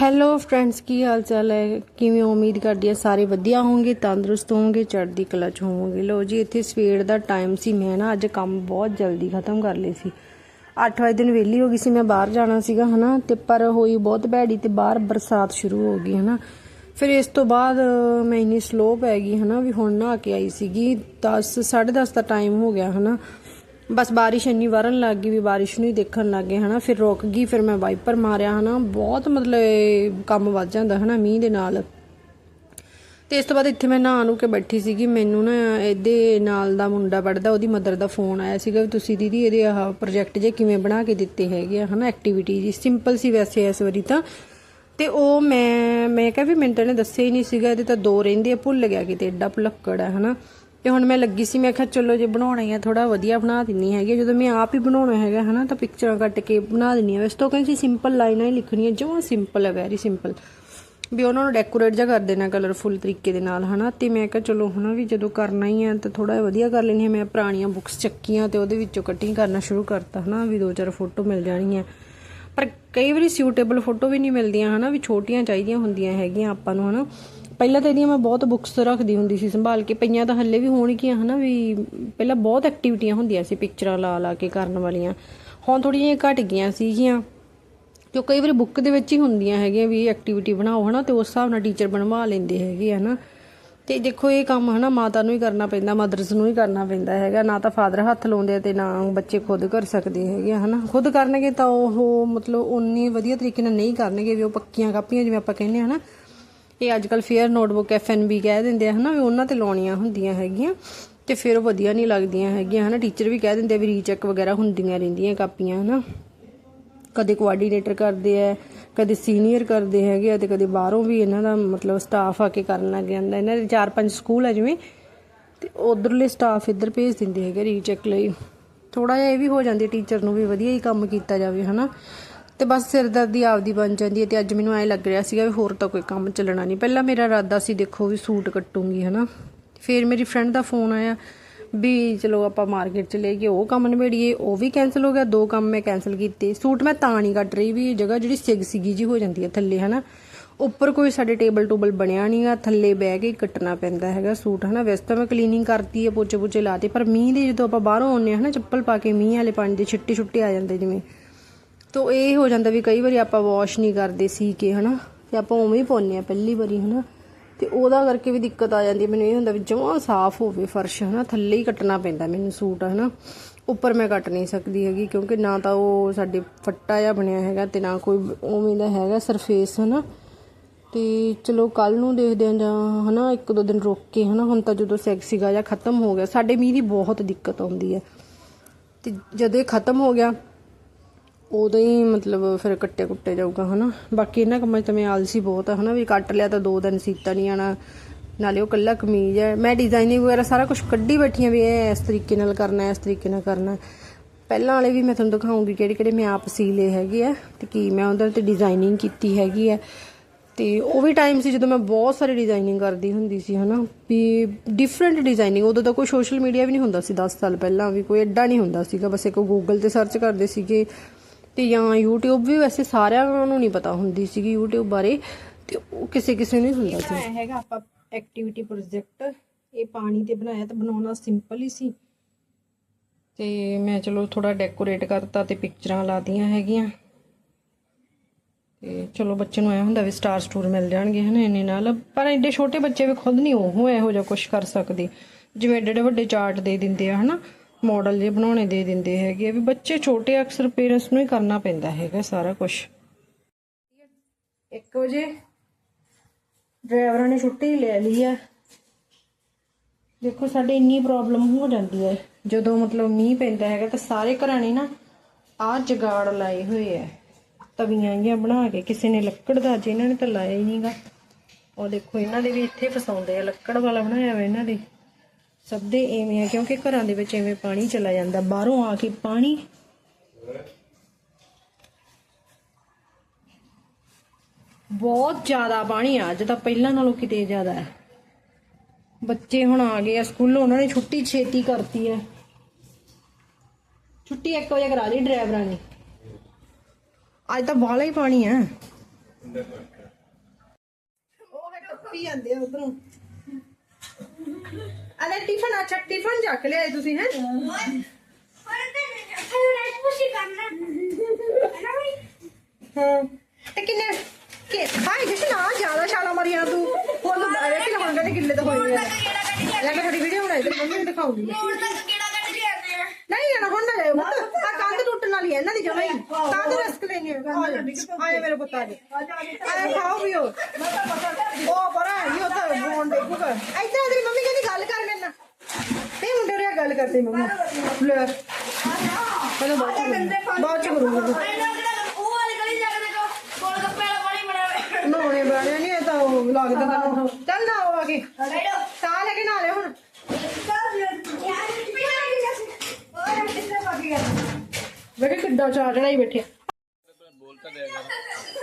Hello friends ਕੀ ਹਾਲ ਚਾਲ ਹੈ? ਕਿਵੇਂ ਉਮੀਦ ਕਰਦੀ ਹਾਂ ਸਾਰੇ ਵਧੀਆ ਹੋਵੋਗੇ, ਤੰਦਰੁਸਤ ਹੋਵੋਗੇ, ਚੜ੍ਹਦੀ ਕਲਾ ਚ ਹੋਵੋਗੇ? ਲੋ ਜੀ, ਇੱਥੇ ਸਵੇਰ ਦਾ ਟਾਈਮ ਸੀ, ਮੈਂ ਨਾ ਅੱਜ ਕੰਮ ਬਹੁਤ ਜਲਦੀ ਖਤਮ ਕਰ ਲਈ ਸੀ। 8 ਵਜੇ ਦਿਨ ਵਿਹਲੀ ਹੋ ਗਈ ਸੀ, ਮੈਂ ਬਾਹਰ ਜਾਣਾ ਸੀਗਾ, ਹਨਾ? ਤੇ ਪਰ ਹੋਈ ਬਹੁਤ ਭੈੜੀ ਤੇ ਬਾਹਰ ਬਰਸਾਤ ਸ਼ੁਰੂ ਹੋ ਗਈ, ਹਨਾ? ਫਿਰ ਇਸ ਤੋਂ ਬਾਅਦ ਮੈਂ ਇੰਨੀ ਸਲੋ ਪੈ ਗਈ, ਹਨਾ? ਵੀ ਹੁਣ ਨਹਾ ਕੇ ਆਈ ਸੀਗੀ 10 10:30 ਦਾ ਟਾਈਮ ਹੋ ਗਿਆ, ਹਨਾ? ਬਸ ਬਾਰਿਸ਼ ਇੰਨੀ ਵਰਨ ਲੱਗ ਗਈ ਵੀ ਬਾਰਿਸ਼ ਨੂੰ ਹੀ ਦੇਖਣ ਲੱਗ ਗਏ, ਹਨਾ। ਫਿਰ ਰੁਕ ਗਈ, ਫਿਰ ਮੈਂ ਵਾਈਪਰ ਮਾਰਿਆ, ਹਨਾ। ਬਹੁਤ ਮਤਲਬ ਕੰਮ ਵੱਧ ਜਾਂਦਾ, ਹਨਾ, ਮੀਂਹ ਦੇ ਨਾਲ। ਤੇ ਇਸ ਤੋਂ ਬਾਅਦ ਇੱਥੇ ਮੈਂ ਨਹਾ ਨੂੰ ਕੇ ਬੈਠੀ ਸੀਗੀ। ਮੈਨੂੰ ਨਾ ਇਹਦੇ ਨਾਲ ਦਾ ਮੁੰਡਾ ਪੜਦਾ ਉਹਦੀ ਮਦਰ ਦਾ ਫੋਨ ਆਇਆ ਸੀਗਾ ਵੀ ਤੁਸੀਂ ਦੀਦੀ ਇਹਦੇ ਆਹ ਪ੍ਰੋਜੈਕਟ ਜੇ ਕਿਵੇਂ ਬਣਾ ਕੇ ਦਿੱਤੇ ਹੈਗੇ ਆ, ਹਨਾ ਐਕਟੀਵਿਟੀ ਜੀ। ਸਿੰਪਲ ਸੀ ਵੈਸੇ ਇਸ ਵਾਰੀ ਤਾਂ। ਤੇ ਉਹ ਮੈਂ ਮੈਂ ਕਿਹਾ ਵੀ ਮੈਨੂੰ ਤਾਂ ਇਹਨੇ ਦੱਸਿਆ ਹੀ ਨਹੀਂ ਸੀਗਾ, ਇਹਦੇ ਤਾਂ ਦੋ ਰਹਿੰਦੇ ਆ, ਭੁੱਲ ਗਿਆ ਕਿਤੇ ਐਡਾ ਭੁਲੱਕੜ ਹੈ ਹਨਾ। ਤੇ ਹੁਣ ਮੈਂ ਲੱਗੀ ਸੀ, ਮੈਂ ਕਿਹਾ ਚਲੋ ਜੇ ਬਣਾਉਣਾ ਹੀ ਆ ਥੋੜਾ ਵਧੀਆ ਬਣਾ ਦਿੰਨੀ ਹੈਗੀ ਜਦੋਂ ਮੈਂ ਆਪ ਹੀ ਬਣਾਉਣਾ ਹੈਗਾ ਹਨਾ, ਤਾਂ ਪਿਕਚਰਾਂ ਕੱਟ ਕੇ ਬਣਾ ਦਿੰਨੀ ਆ। ਵੈਸੇ ਤਾਂ ਉਹ ਕਹਿੰਦੀ ਸਿੰਪਲ ਲਾਈਨਾਂ ਹੀ ਲਿਖਣੀਆਂ ਜਮਾਂ ਸਿੰਪਲ ਹੈ ਵੈਰੀ ਸਿੰਪਲ ਵੀ ਉਹਨਾਂ ਨੂੰ ਡੈਕੋਰੇਟ ਜਿਹਾ ਕਰ ਦੇਣਾ ਕਲਰਫੁੱਲ ਤਰੀਕੇ ਦੇ ਨਾਲ ਹਨਾ, ਤੇ ਮੈਂ ਕਿਹਾ ਚਲੋ ਹਨਾ ਵੀ ਜਦੋਂ ਕਰਨਾ ਹੀ ਆ, ਤਾਂ ਥੋੜਾ ਵਧੀਆ ਕਰ ਲੈਣੀ ਹੈ ਮੈਂ ਪੁਰਾਣੀਆਂ ਬੁੱਕਸ ਚੱਕੀਆਂ ਤੇ ਉਹਦੇ ਵਿੱਚੋਂ ਕਟਿੰਗ ਕਰਨਾ ਸ਼ੁਰੂ ਕਰਤਾ ਹਨਾ, ਵੀ ਦੋ ਚਾਰ ਫੋਟੋ ਮਿਲ ਜਾਣਗੀਆਂ। ਪਰ ਕਈ ਵਾਰੀ ਸੂਟੇਬਲ ਫੋਟੋ ਵੀ ਨਹੀਂ ਮਿਲਦੀਆਂ ਹਨਾ, ਵੀ ਛੋਟੀਆਂ ਚਾਹੀਦੀਆਂ ਹੁੰਦੀਆਂ ਹੈਗੀਆਂ ਆਪਾਂ ਨੂੰ ਹਨਾ। ਪਹਿਲਾਂ ਤਾਂ ਇਹਦੀਆਂ ਮੈਂ ਬਹੁਤ ਬੁੱਕਸ ਰੱਖਦੀ ਹੁੰਦੀ ਸੀ ਸੰਭਾਲ ਕੇ, ਪਈਆਂ ਤਾਂ ਹੱਲੇ ਵੀ ਹੋਣਗੀਆਂ, ਹਨਾ ਵੀ ਪਹਿਲਾਂ ਬਹੁਤ ਐਕਟੀਵਿਟੀਆਂ ਹੁੰਦੀਆਂ ਸੀ ਪਿਕਚਰਾਂ ਲਾ ਲਾ ਕੇ ਕਰਨ ਵਾਲੀਆਂ। ਹੁਣ ਥੋੜੀਆਂ ਜਿਹੀਆਂ ਘਟ ਗਈਆਂ ਸੀਗੀਆਂ, ਜੋ ਕਈ ਵਾਰੀ ਬੁੱਕ ਦੇ ਵਿੱਚ ਹੀ ਹੁੰਦੀਆਂ ਹੈਗੀਆਂ ਵੀ ਐਕਟੀਵਿਟੀ ਬਣਾਓ, ਹਨਾ, ਤੇ ਉਸ ਹਿਸਾਬ ਨਾਲ ਟੀਚਰ ਬਣਵਾ ਲੈਂਦੇ ਹੈਗੇ, ਹਨਾ। ਤੇ ਦੇਖੋ ਇਹ ਕੰਮ, ਹਨਾ, ਮਾਤਾ ਨੂੰ ਹੀ ਕਰਨਾ ਪੈਂਦਾ ਮਦਰਸ ਨੂੰ ਹੀ ਕਰਨਾ ਪੈਂਦਾ ਹੈਗਾ, ਨਾ ਤਾਂ ਫਾਦਰ ਹੱਥ ਲਾਉਂਦੇ ਆ ਤੇ ਨਾ ਬੱਚੇ ਖੁਦ ਕਰ ਸਕਦੇ ਹੈਗੇ ਆ, ਹਨਾ। ਖੁਦ ਕਰਨਗੇ ਤਾਂ ਉਹ ਮਤਲਬ ਉਨੀ ਵਧੀਆ ਤਰੀਕੇ ਨਾਲ ਨਹੀਂ ਕਰਨਗੇ ਵੀ ਉਹ ਪੱਕੀਆਂ ਕਾਪੀਆਂ ਜਿਵੇਂ ਆਪਾਂ ਕਹਿੰਦੇ ਆ, ਹਨਾ। ਇਹ ਅੱਜ ਕੱਲ ਫੇਅਰ ਨੋਟਬੁੱਕ ਐਫਐਨਬੀ ਕਹਿ ਦਿੰਦੇ ਆ, ਹਨਾ, ਵੀ ਉਹਨਾਂ ਤੇ ਲਾਉਣੀਆਂ ਹੁੰਦੀਆਂ ਹੈਗੀਆਂ ਤੇ ਫਿਰ ਉਹ ਵਧੀਆ ਨਹੀਂ ਲੱਗਦੀਆਂ ਹੈਗੀਆਂ, ਹਨਾ। ਟੀਚਰ ਵੀ ਕਹਿ ਦਿੰਦੇ ਵੀ ਰੀਚੈਕ ਵਗੈਰਾ ਹੁੰਦੀਆਂ ਰਹਿੰਦੀਆਂ ਕਾਪੀਆਂ, ਹਨਾ। ਕਦੇ ਕੋਆਰਡੀਨੇਟਰ ਕਰਦੇ ਆ, ਕਦੇ ਸੀਨੀਅਰ ਕਰਦੇ ਹੈਗੇ ਆ ਤੇ ਕਦੇ ਬਾਹਰੋਂ ਵੀ ਇਹਨਾਂ ਦਾ ਮਤਲਬ ਸਟਾਫ ਆ ਕੇ ਕਰਨ ਲੱਗ ਜਾਂਦਾ। ਇਹਨਾਂ ਦੇ ਚਾਰ ਪੰਜ ਸਕੂਲ ਆ ਜਿਵੇਂ, ਤੇ ਉਧਰਲੇ ਸਟਾਫ ਇੱਧਰ ਭੇਜ ਦਿੰਦੇ ਹੈਗੇ ਰੀਚੈਕ ਲਈ। ਥੋੜਾ ਜਿਹਾ ਇਹ ਵੀ ਹੋ ਜਾਂਦੀ ਟੀਚਰ ਨੂੰ ਵੀ ਵਧੀਆ ਹੀ ਕੰਮ ਕੀਤਾ ਜਾਵੇ, ਹਨਾ। ਤੇ ਬਸ ਸਿਰਦਰਦੀ ਆਪਦੀ ਬਣ ਜਾਂਦੀ ਹੈ ਤੇ ਅੱਜ ਮੈਨੂੰ ਐ ਲੱਗ ਰਿਹਾ ਸੀਗਾ ਵੀ ਹੋਰ ਤਾਂ ਕੋਈ ਕੰਮ ਚੱਲਣਾ ਨਹੀਂ। ਪਹਿਲਾਂ ਮੇਰਾ ਇਰਾਦਾ ਸੀ ਦੇਖੋ ਵੀ ਸੂਟ ਕੱਟੂੰਗੀ, ਹਨਾ। ਫਿਰ ਮੇਰੀ ਫਰੈਂਡ ਦਾ ਫੋਨ ਆਇਆ ਵੀ ਚਲੋ ਆਪਾਂ ਮਾਰਕੀਟ ਚ ਲੈ ਕੇ ਉਹ ਕੰਮ ਨਿਬੇੜੀਏ, ਉਹ ਵੀ ਕੈਨਸਲ ਹੋ ਗਿਆ, ਦੋ ਕੰਮ ਮੈਂ ਕੈਨਸਲ ਕੀਤੇ। ਸੂਟ ਮੈਂ ਤਾਂ ਨਹੀਂ ਕੱਟ ਰਹੀ ਵੀ ਜਗ੍ਹਾ ਜਿਹੜੀ ਸਿਗ ਸੀਗੀ ਜੀ ਹੋ ਜਾਂਦੀ ਹੈ ਥੱਲੇ, ਹਨਾ। ਉੱਪਰ ਕੋਈ ਸਾਡੇ ਟੇਬਲ ਟੂਬਲ ਬਣਿਆ ਨਹੀਂਗਾ ਥੱਲੇ ਬਹਿ ਕੇ ਹੀ ਕੱਟਣਾ ਪੈਂਦਾ ਹੈਗਾ ਸੂਟ, ਹਨਾ। ਵੈਸੇ ਤਾਂ ਮੈਂ ਕਲੀਨਿੰਗ ਕਰਤੀ ਹੈ ਪੋਚੇ ਪੋਚੇ ਲਾਤੇ, ਪਰ ਮੀਂਹ ਦੇ ਜਦੋਂ ਆਪਾਂ ਬਾਹਰੋਂ ਆਉਂਦੇ ਹਾਂ, ਹਨਾ, ਚੱਪਲ ਪਾ ਕੇ ਮੀਂਹ ਵਾਲੇ ਪਾਣੀ ਦੇ ਛਿੱਟੇ ਛੁੱਟੇ ਆ ਜਾਂਦੇ ਜਿਵੇਂ। ਤੋ ਇਹ ਹੋ ਜਾਂਦਾ ਵੀ ਕਈ ਵਾਰੀ ਆਪਾਂ ਵਾਸ਼ ਨਹੀਂ ਕਰਦੇ ਸੀ ਕਿ ਹਨਾ? ਤੇ ਆਪਾਂ ਉਵੇਂ ਹੀ ਪਾਉਂਦੇ ਆ ਪਹਿਲੀ ਵਾਰੀ, ਹਨਾ? ਤੇ ਉਹਦਾ ਕਰਕੇ ਵੀ ਦਿੱਕਤ ਆ ਜਾਂਦੀ ਮੈਨੂੰ ਇਹ ਹੁੰਦਾ ਵੀ ਜਮਾਂ ਸਾਫ਼ ਹੋਵੇ ਫਰਸ਼, ਹਨਾ? ਥੱਲੇ ਹੀ ਕੱਟਣਾ ਪੈਂਦਾ ਮੈਨੂੰ ਸੂਟ, ਹਨਾ? ਉੱਪਰ ਮੈਂ ਕੱਟ ਨਹੀਂ ਸਕਦੀ ਹੈਗੀ ਕਿਉਂਕਿ ਨਾ ਤਾਂ ਉਹ ਸਾਡੇ ਫੱਟਾ ਜਿਹਾ ਬਣਿਆ ਹੈਗਾ ਤੇ ਨਾ ਕੋਈ ਉਵੇਂ ਦਾ ਹੈਗਾ ਸਰਫੇਸ ਹਨਾ? ਤੇ ਚਲੋ ਕੱਲ ਨੂੰ ਦੇਖਦੇ ਆਂ ਜਾਂ, ਹਨਾ, ਇੱਕ ਦੋ ਦਿਨ ਰੁਕ ਕੇ, ਹਨਾ? ਹੁਣ ਤਾਂ ਜਦੋਂ ਸੈਕ ਸੀਗਾ ਜਾਂ ਖਤਮ ਹੋ ਗਿਆ, ਸਾਡੇ ਮੀਂਹ ਦੀ ਬਹੁਤ ਦਿੱਕਤ ਆਉਂਦੀ ਹੈ। ਤੇ ਜਦੋਂ ਇਹ ਖਤਮ ਹੋ ਗਿਆ ਉਦੋਂ ਹੀ ਮਤਲਬ ਫਿਰ ਕੱਟੇ ਕੁੱਟੇ ਜਾਊਗਾ, ਹਨਾ। ਬਾਕੀ ਇਹਨਾਂ ਕੰਮਾਂ 'ਚ ਤਾਂ ਮੈਂ ਆਲਸੀ ਬਹੁਤ ਆ, ਹਨਾ, ਵੀ ਕੱਟ ਲਿਆ ਤਾਂ ਦੋ ਦਿਨ ਸੀਤਾ ਨਹੀਂ ਆਣਾ ਨਾਲੇ ਉਹ ਕੱਲਾ ਕਮੀਜ਼ ਹੈ। ਮੈਂ ਡਿਜ਼ਾਈਨਿੰਗ ਵਗੈਰਾ ਸਾਰਾ ਕੁਝ ਕੱਢੀ ਬੈਠੀ ਆ ਵੀ ਇਹ ਇਸ ਤਰੀਕੇ ਨਾਲ ਕਰਨਾ, ਇਸ ਤਰੀਕੇ ਨਾਲ ਕਰਨਾ। ਪਹਿਲਾਂ ਵਾਲੇ ਵੀ ਮੈਂ ਤੁਹਾਨੂੰ ਦਿਖਾਉਂਗੀ ਕਿਹੜੇ ਕਿਹੜੇ ਮੈਂ ਆਪ ਸੀ ਲਏ ਹੈਗੇ ਆ ਤੇ ਕੀ ਮੈਂ ਉਹਦੇ ਤੇ ਡਿਜ਼ਾਈਨਿੰਗ ਕੀਤੀ ਹੈਗੀ ਹੈ ਤੇ ਉਹ ਵੀ ਟਾਈਮ ਸੀ ਜਦੋਂ ਮੈਂ ਬਹੁਤ ਸਾਰੇ ਡਿਜ਼ਾਈਨਿੰਗ ਕਰਦੀ ਹੁੰਦੀ ਸੀ, ਹਨਾ। ਵੀ ਡਿਫਰੈਂਟ ਡਿਜ਼ਾਈਨਿੰਗ ਉਦੋਂ ਤਾਂ ਕੋਈ ਸੋਸ਼ਲ ਮੀਡੀਆ ਵੀ ਨਹੀਂ ਹੁੰਦਾ ਸੀ 10 ਸਾਲ ਪਹਿਲਾਂ, ਵੀ ਕੋਈ ਐਡਾ ਨਹੀਂ ਹੁੰਦਾ ਸੀਗਾ। ਬਸ ਇੱਕ ਗੂਗਲ ਤੇ ਸਰਚ ਕਰਦੇ ਸੀਗੇ ਤੇ ਜਾਂ YouTube ਵੀ ਵੈਸੇ ਸਾਰਿਆਂ ਨੂੰ ਨਹੀਂ ਪਤਾ ਹੁੰਦੀ ਸੀਗੀ YouTube ਬਾਰੇ, ਤੇ ਉਹ ਕਿਸੇ ਕਿਸੇ ਨੂੰ ਹੁੰਦਾ ਸੀ। ਹੈਗਾ ਆਪਾਂ ਐਕਟੀਵਿਟੀ ਪ੍ਰੋਜੈਕਟ ਇਹ ਪਾਣੀ ਤੇ ਬਣਾਇਆ ਤਾਂ ਬਣਾਉਣਾ ਸਿੰਪਲ ਹੀ ਸੀ। ਤੇ ਮੈਂ ਚਲੋ ਥੋੜਾ ਡੈਕੋਰੇਟ ਕਰਤਾ ਤੇ ਪਿਕਚਰਾਂ ਲਾਤੀਆਂ ਹੈਗੀਆਂ। ਤੇ ਚਲੋ ਬੱਚੇ ਨੂੰ ਐ ਹੁੰਦਾ ਵੀ ਸਟਾਰ ਸਟੂਰ ਮਿਲ ਜਾਣਗੇ ਹਨਾ ਇੰਨੇ ਨਾਲ, ਪਰ ਐਡੇ ਛੋਟੇ ਬੱਚੇ ਵੀ ਖੁਦ ਨਹੀਂ ਉਹ ਇਹੋ ਜਿਹਾ ਕੁਝ ਕਰ ਸਕਦੇ। ਜਿਵੇਂ ਐਡੇ ਐਡੇ ਵੱਡੇ ਚਾਰਟ ਦੇ ਦਿੰਦੇ ਆ ਹਨਾ। ਮਾਡਲ ਜੇ ਬਣਾਉਣੇ ਦੇ ਦਿੰਦੇ ਹੈਗੇ ਆ ਵੀ ਬੱਚੇ ਛੋਟੇ ਅਕਸਰ ਪੇਰੈਂਟਸ ਨੂੰ ਹੀ ਕਰਨਾ ਪੈਂਦਾ ਹੈਗਾ ਸਾਰਾ ਕੁਝ 1 ਵਜੇ ਡਰਾਈਵਰਾਂ ਨੇ ਛੁੱਟੀ ਲੈ ਲਈ ਆ। ਦੇਖੋ ਸਾਡੇ ਇੰਨੀ ਪ੍ਰੋਬਲਮ ਹੋ ਜਾਂਦੀ ਹੈ। ਜਦੋਂ ਮਤਲਬ ਮੀਂਹ ਪੈਂਦਾ ਹੈਗਾ ਤਾਂ ਸਾਰੇ ਘਰਾਂ ਨੇ ਨਾ ਆਹ ਜਗਾੜ ਲਾਏ ਹੋਏ ਆ। ਤਵੀਆਂ ਜੀਆਂ ਬਣਾ ਕੇ ਕਿਸੇ ਨੇ ਲੱਕੜ ਦਾ ਜੇ ਇਹਨਾਂ ਨੇ ਤਾਂ ਲਾਇਆ ਹੀ ਨਹੀਂਗਾ ਉਹ ਦੇਖੋ ਇਹਨਾਂ ਦੇ ਵੀ ਇੱਥੇ ਫਸਾਉਂਦੇ ਆ, ਲੱਕੜ ਵਾਲਾ ਬਣਾਇਆ ਹੋਇਆ ਇਹਨਾਂ ਦੇ। ਸਭ ਦੇ ਐਵੇਂ ਆ, ਕਿਉਂਕਿ ਘਰਾਂ ਦੇ ਵਿੱਚ ਐਵੇਂ ਪਾਣੀ ਚਲਾ ਜਾਂਦਾ, ਬਾਹਰੋਂ ਆ ਕੇ ਪਾਣੀ। ਬਹੁਤ ਜ਼ਿਆਦਾ ਪਾਣੀ ਆ, ਅੱਜ ਤਾਂ ਪਹਿਲਾਂ ਨਾਲੋਂ ਕਿਤੇ ਜ਼ਿਆਦਾ ਹੈ। ਬੱਚੇ ਹੁਣ ਆ ਗਏ ਆ ਸਕੂਲੋਂ, ਉਹਨਾਂ ਨੇ ਛੁੱਟੀ ਛੇਤੀ ਕਰਤੀ ਹੈ। ਛੁੱਟੀ 1 ਵਜੇ ਕਰਾ ਲਈ ਡਰਾਈਵਰਾਂ ਨੇ। ਅੱਜ ਤਾਂ ਬਾਹਲਾ ਹੀ ਪਾਣੀ ਹੈ। ਉਹ ਹੈ, ਟੱਪੀ ਜਾਂਦੇ ਆ ਉਧਰੋਂ। ਅਲੇ ਟਿਫਨ ਅੱਛਾ ਟਿਫਨ ਚੱਕ ਲਿਆਏ ਤੁਸੀਂ ਹੈ ਹਾਂ ਤੇ ਕਿੰਨੇ ਕਿ ਹਾਈ ਜਿਸ ਨਾ ਜ਼ਿਆਦਾ ਛਾਲਾ ਮਾਰੀਆਂ ਤੂੰ ਹੁਣ ਅਰੇ ਕਿ ਹੁਣ ਕਹਿੰਦੇ ਕਿੱਲੇ ਤਾਂ ਹੋਏ ਆ ਲੈ ਕੇ ਥੋੜੀ ਵੀਡੀਓ ਬਣਾਈ ਤੇ ਮੰਮੀ ਨੂੰ ਦਿਖਾਉਂਗੀ ਨਹੀਂ ਜਾਣਾ ਹੁਣ ਨਾ ਜਾਇਓ ਪੁੱਤ ਆ ਕੰਧ ਟੁੱਟਣ ਵਾਲੀ ਹੈ ਇਹਨਾਂ ਦੀ ਜਮਾਈ ਕੰਧ ਰਿਸਕ ਲੈਣੀ ਹੈ ਆ ਜਾ ਆਏ ਮੇਰੇ ਪੁੱਤ ਆ ਜਾ ਆਏ ਖਾਓ ਵੀ ਉਹ ਉਹ ਬੜਾ ਹੀ ਉਹ ਤਾਂ ਬੋਨ ਦੇਖੂਗਾ ਇੱਧਰ ਤੇਰੀ ਮੰਮੀ ਕਹਿੰਦੀ ਗੱਲ ਕਰ ਮੇਰੇ ਨਾਲ ਤੇ ਮੁੰਡੇ ਰਿਆ ਗੱਲ ਕਰਦੀ ਮੰਮੀ। ਲੈ। ਪਹਿਲਾਂ ਬਾਅਦ ਚ ਕਰੂੰਗੀ। ਬਾਅਦ ਚ ਕਰੂੰਗੀ ਨਹਾਉਣੇ ਬਣੇ ਨਹੀਂ ਇਹ ਤਾਂ ਉਹ ਲੱਗਦਾ ਤੈਨੂੰ ਚੱਲ ਨਾ ਆ ਕੇ। ਸਾਹ ਲੈ ਕੇ ਨਾ ਲੈ ਹੁਣ। ਵੇਖੇ ਕਿੱਦਾਂ ਚਾਹ ਚੜਾਈ ਬੈਠੇ ਬੋਲ ਤਾਂ ਦਿਆ ਕਰ।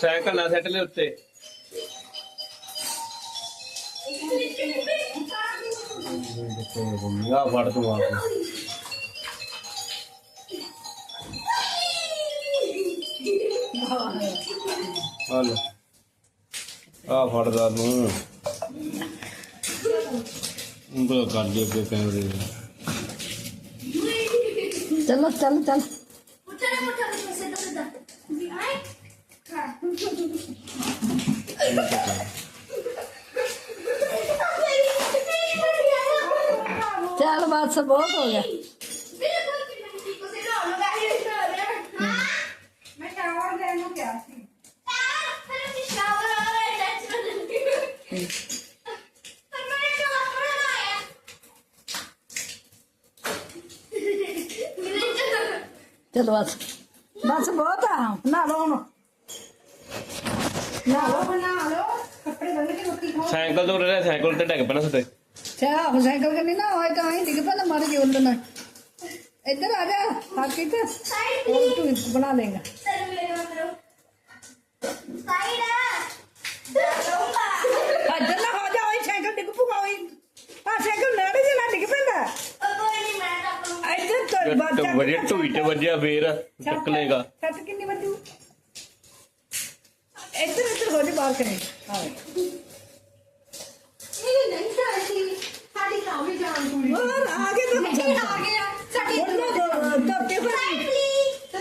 ਸਾਈਕਲ ਨਾ ਸੈੱਟ ਲੈ ਉੱਤੇ। ਆ ਫੜ ਤੂੰ ਆ। ਕੇ। ਆ ਲੈ। ਆ ਫੜਦਾ ਤੂੰ। ਉਂਗਲ ਕਰ ਦੇ ਅੱਗੇ ਕੈਮਰੇ ਦੇ। ਚਲੋ ਚੱਲ ਚੱਲ। ਚੱਲ ਬਸ ਬਹੁਤ ਹੋ ਗਿਆ। ਚਲੋ ਬਸ। ਬਸ ਬਹੁਤ ਆ ਨਾ ਲਓ ਹੁਣ ਨਾ ਲੋ ਬਣਾ ਲੋ ਕੱਪੜੇ ਬੰਨ ਕੇ ਰੋਟੀ ਖਾਓ। ਸਾਈਕਲ ਤੋਂ ਰਿਹਾ ਸਾਈਕਲ ਤੇ ਡੱਗ ਪੈਣਾ ਸੁੱਤੇ ਚਾਹ ਸਾਈਕਲ ਕਰਨੀ ਨਾ ਹੋਏ ਤਾਂ ਆਈ ਡਿੱਗ ਪੈਣਾ ਮਰ ਜਿਉਂ ਨਾ ਇੱਧਰ ਆ ਜਾ ਹੱਥ ਇੱਧਰ ਉਹ ਤੂੰ ਬਣਾ ਲੇਗਾ ਇੱਧਰ ਨਾ ਹੋ ਜਾ ਓਏ ਸਾਈਕਲ ਡਿੱਗ ਪੂਗਾ ਓਏ। ਆ ਸਾਈਕਲ ਨੇੜੇ ਜਿਹਾ ਨਾ ਡਿੱਗ ਪੈਂਦਾ। ਇੱਧਰ ਤੋਂ ਬਾਅਦ ਜੱਟ ਵਜੇ ਤੇ ਵੱਜਿਆ ਫੇਰ ਚੱਕ ਲੇਗਾ ਸੱਤ ਕਿੰਨੀ ਵੱਜੂ? ਇੱਧਰ ਇੱਧਰ ਹੋ ਜਾ ਬਾਹਰ ਕਰੇ ਆਵੇ ਇਹ ਨਹੀਂ ਚਾਹੀਦੀ ਸਾਡੀ ਤਾਂ ਵੀ ਜਾਨ ਪੂਰੀ ਹੋਰ ਆ ਗਏ ਤਾਂ ਆ ਗਿਆ ਸਾਡੀ ਧੱਕੇ ਪਰ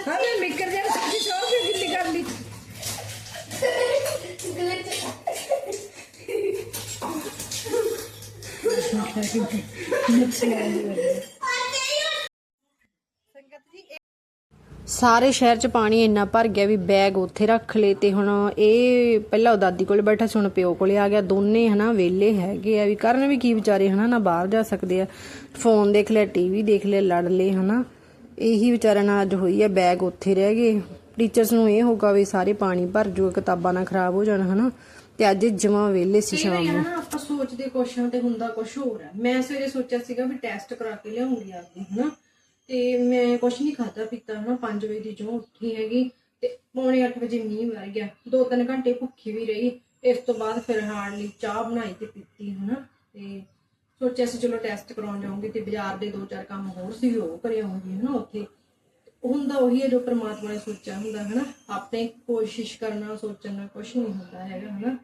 ਹਾਂ ਮਿੱਕਰ ਜਿਹੜਾ ਸਾਡੀ ਸੌ ਕੇ ਗਿੱਲੀ ਕਰ ਲਈ ਸਾਰੇ ਸ਼ਹਿਰ ਚ ਪਾਣੀ ਇੰਨਾ ਭਰ ਗਿਆ ਵੀ ਬੈਗ ਉੱਥੇ ਰੱਖ ਲਏ ਤੇ ਹੁਣ ਇਹ ਪਹਿਲਾਂ ਉਹ ਦਾਦੀ ਕੋਲੇ ਬੈਠਾ ਸੀ ਹੁਣ ਪਿਓ ਕੋਲੇ ਆ ਗਿਆ। ਦੋਨੇ ਹਨਾ ਵਿਹਲੇ ਹੈਗੇ ਆ ਵੀ ਕਰਨ ਵੀ ਕੀ ਵਿਚਾਰੇ ਹਨਾ ਨਾ ਬਾਹਰ ਜਾ ਸਕਦੇ ਆ। ਫੋਨ ਦੇਖ ਲਿਆ ਟੀਵੀ ਦੇਖ ਲਿਆ ਲੜ ਲਏ ਹਨਾ। ਇਹੀ ਵਿਚਾਰਿਆਂ ਨਾਲ ਅੱਜ ਹੋਈ ਹੈ ਬੈਗ ਉੱਥੇ ਰਹਿ ਗਏ। ਟੀਚਰਸ ਨੂੰ ਇਹ ਹੋਗਾ ਵੀ ਸਾਰੇ ਪਾਣੀ ਭਰ ਜੂ ਕਿਤਾਬਾਂ ਨਾ ਖਰਾਬ ਹੋ ਜਾਣ ਹਨਾ। ਤੇ ਅੱਜ ਜਮਾ ਵਿਹਲੇ ਸੀ ਸ਼ਾਮ ਨੂੰ। ਆਪਾਂ ਸੋਚਦੇ ਕੁਛ ਤੇ ਹੁੰਦਾ ਕੁਛ ਹੋਰ ਹੈ ਮੈਂ ਸਵੇਰੇ ਸੋਚਿਆ ਸੀਗਾ ਵੀ ਟੈਸਟ ਕਰਾ ਕੇ ਲਿਆਉਂਗੀ ਆਪਦੀ ਹਨਾ। ਤੇ ਮੈਂ ਕੁਛ ਨਹੀਂ ਖਾਦਾ ਪੀਤਾ ਹਨਾ 5 ਵਜੇ ਦੀ ਜੋ ਉੱਠੀ ਹੈਗੀ ਤੇ ਪੌਣੇ 8 ਵਜੇ ਮੀਂਹ ਵਰ ਗਿਆ। ਦੋ ਤਿੰਨ ਘੰਟੇ ਭੁੱਖੀ ਵੀ ਰਹੀ, ਇਸ ਤੋਂ ਬਾਅਦ ਫਿਰ ਹਾਰਡਲੀ ਚਾਹ ਬਣਾਈ ਤੇ ਪੀਤੀ, ਹਨਾ? ਤੇ ਸੋਚਿਆ ਸੀ ਚਲੋ ਟੈਸਟ ਕਰਾਉਣ ਜਾਊਂਗੀ ਤੇ ਬਾਜ਼ਾਰ ਦੇ ਦੋ ਚਾਰ ਕੰਮ ਹੋਰ ਸੀ, ਉਹ ਕਰੇ ਆਉਂਗੀ, ਹਨਾ, ਉੱਥੇ। ਹੁੰਦਾ ਉਹੀ ਹੈ ਜੋ ਪ੍ਰਮਾਤਮਾ ਨੇ ਸੋਚਿਆ ਹੁੰਦਾ, ਹਨਾ? ਆਪਣੇ ਕੋਸ਼ਿਸ਼ ਕਰਨਾ, ਸੋਚਣਾ ਕੁਛ ਨਹੀਂ ਹੁੰਦਾ ਹੈਗਾ, ਹਨਾ?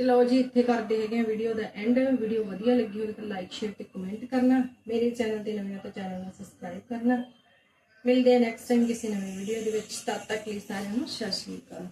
ਤੇ ਲਓ ਜੀ, ਇੱਥੇ ਕਰਦੇ ਹੈਗੇ ਆ ਵੀਡੀਓ ਦਾ ਐਂਡ ਵੀਡੀਓ ਵਧੀਆ ਲੱਗੀ ਹੋਵੇ ਤਾਂ ਲਾਈਕ ਸ਼ੇਅਰ ਤੇ ਕਮੈਂਟ ਕਰਨਾ। ਮੇਰੇ ਚੈਨਲ ਤੇ ਨਵੇਂ ਆ ਤਾਂ ਚੈਨਲ ਨੂੰ ਸਬਸਕ੍ਰਾਈਬ ਕਰਨਾ। ਮਿਲਦੇ ਆ ਨੈਕਸਟ ਟਾਈਮ ਕਿਸੇ ਨਵੇਂ ਵੀਡੀਓ ਦੇ ਵਿੱਚ। ਤਦ ਤੱਕ ਲਈ ਸਾਰਿਆਂ ਨੂੰ ਸਤਿ ਸ਼੍ਰੀ ਅਕਾਲ।